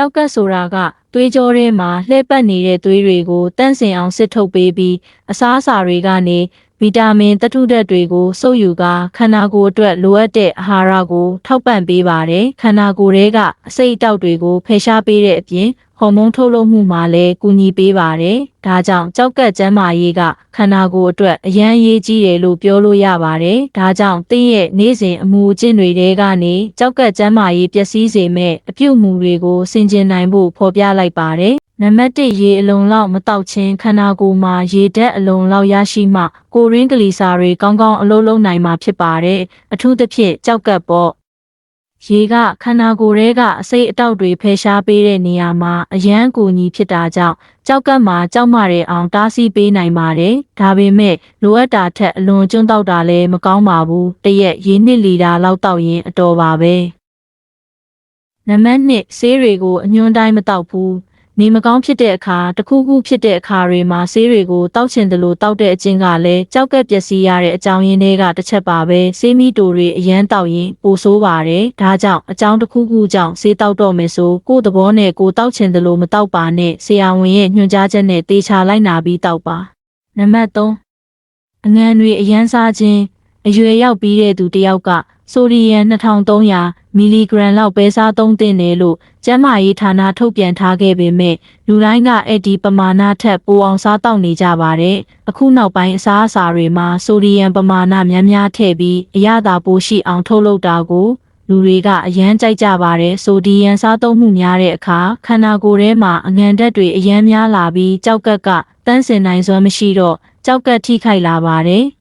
ကြောက်ကတ်ဆိုတာကသွေးကြောထဲမှာလှည့်ပတ်နေတဲ့သွေးတွေကိုတန့်စင်အောင်စစ်ထုတ်ပေးပြီးအစားအစာတွေကနေ ဗီတာမင်သတ္ထုဓာတ်တွေကိုစုပ်ယူကာခန္ဓာကိုယ်အတွက်လိုအပ်တဲ့အာဟာရကို ထောက်ပံ့ပေးပါတယ်ခန္ဓာကိုယ်ထဲကအဆိပ်အတောက်တွေကိုဖယ်ရှားပေးတဲ့အပြင်ဟော်မုန်းထုတ်လုပ်မှုမှာလည်းကူညီပေးပါတယ်ဒါကြောင့်ကြောက်ကတ်ကျန်းမာရေးကခန္ဓာကိုယ်အတွက်အရန်ရေးကြီးတယ်လို့ပြောလို့ရပါတယ်ဒါကြောင့်တင်းရဲ့နေ့စဉ်အမှုအကျင့်တွေထဲကနေကြောက်ကတ်ကျန်းမာရေးပျက်စီးစေမဲ့အပြုတ်မှုတွေကိုဆင်ခြင်နိုင်ဖို့ဖော်ပြလိုက်ပါတယ် နံပါတ်1ရေအလုံးလောက်မတောက်ခြင်းခန္ဓာကိုယ်မှာရေဓာတ်အလုံးလောက်ရရှိမှကိုရင်းကလေးစာတွေကောင်းကောင်းအလုပ်လုပ်နိုင်မှာဖြစ်ပါတယ်အထူးသဖြင့်ကြောက်ကပ်ပေါ့ရေကခန္ဓာကိုယ်ထဲကအစိတ်အတောက်တွေဖယ်ရှားပေးတဲ့နေရာမှာအရန်ကူညီဖြစ်တာကြောင့်ကြောက်ကပ်မှာကြောက်မတဲ့အောင်တားဆီးပေးနိုင်ပါတယ်ဒါပေမဲ့လိုအပ်တာထက်အလွန်ကျွန်းတောက်တာလည်းမကောင်းပါဘူးတရက်ရေနှစ်လီတာလောက်တောက်ရင်အတော်ပါပဲနံပါတ်1ဆေးတွေကိုအညွှန်းတိုင်းမတောက်ဘူး နေမကောင်းဖြစ်တဲ့အခါတစ်ခုခုဖြစ်တဲ့အခါတွေမှာဆေးတွေကိုတောက်ချင်တယ်လို့တောက်တဲ့အချင်းကလည်းကြောက်ကက်ပျက်စီးရတဲ့အကြောင်းရင်းတွေကတစ်ချက်ပါပဲဆေးမီတိုတွေအရန်တောက်ရင်ပိုဆိုးပါတယ်ဒါကြောင့်အကြောင်းတစ်ခုခုကြောင့်ဆေးတောက်တော့မယ်ဆိုကိုယ့်သဘောနဲ့ကိုယ်တောက်ချင်တယ်လို့မတောက်ပါနဲ့ဆရာဝန်ရဲ့ညွှန်ကြားချက်နဲ့တေချာလိုက်နာပြီးတောက်ပါနံပါတ်3အငန်တွေအရန်စားခြင်းအရွယ်ရောက်ပြီးတဲ့သူတစ်ယောက်က ဆိုဒီယမ်2300မီလီဂရမ်လောက်ပဲစားသုံးသင့်တယ်လို့ကျန်းမာရေးဌာနထုတ်ပြန်ထားခဲ့ပေမဲ့လူတိုင်းကအဲ့ဒီပမာဏထက်ပိုအောင်စားတောက်နေကြပါတယ်။အခုနောက်ပိုင်းအစားအစာတွေမှာဆိုဒီယမ်ပမာဏများများထည့်ပြီးအရသာပိုရှိအောင်ထုတ်လုပ်တာကိုလူတွေကအရန်ကြိုက်ကြပါတယ်ဆိုဒီယမ်စားသုံးမှုများတဲ့အခါခန္ဓာကိုယ်ထဲမှာအငံဓာတ်တွေအရန်များလာပြီးကြောက်ကက်ကတန်းစင်နိုင်စွမ်းမရှိတော့ကြောက်ကက်ထိခိုက်လာပါတယ်။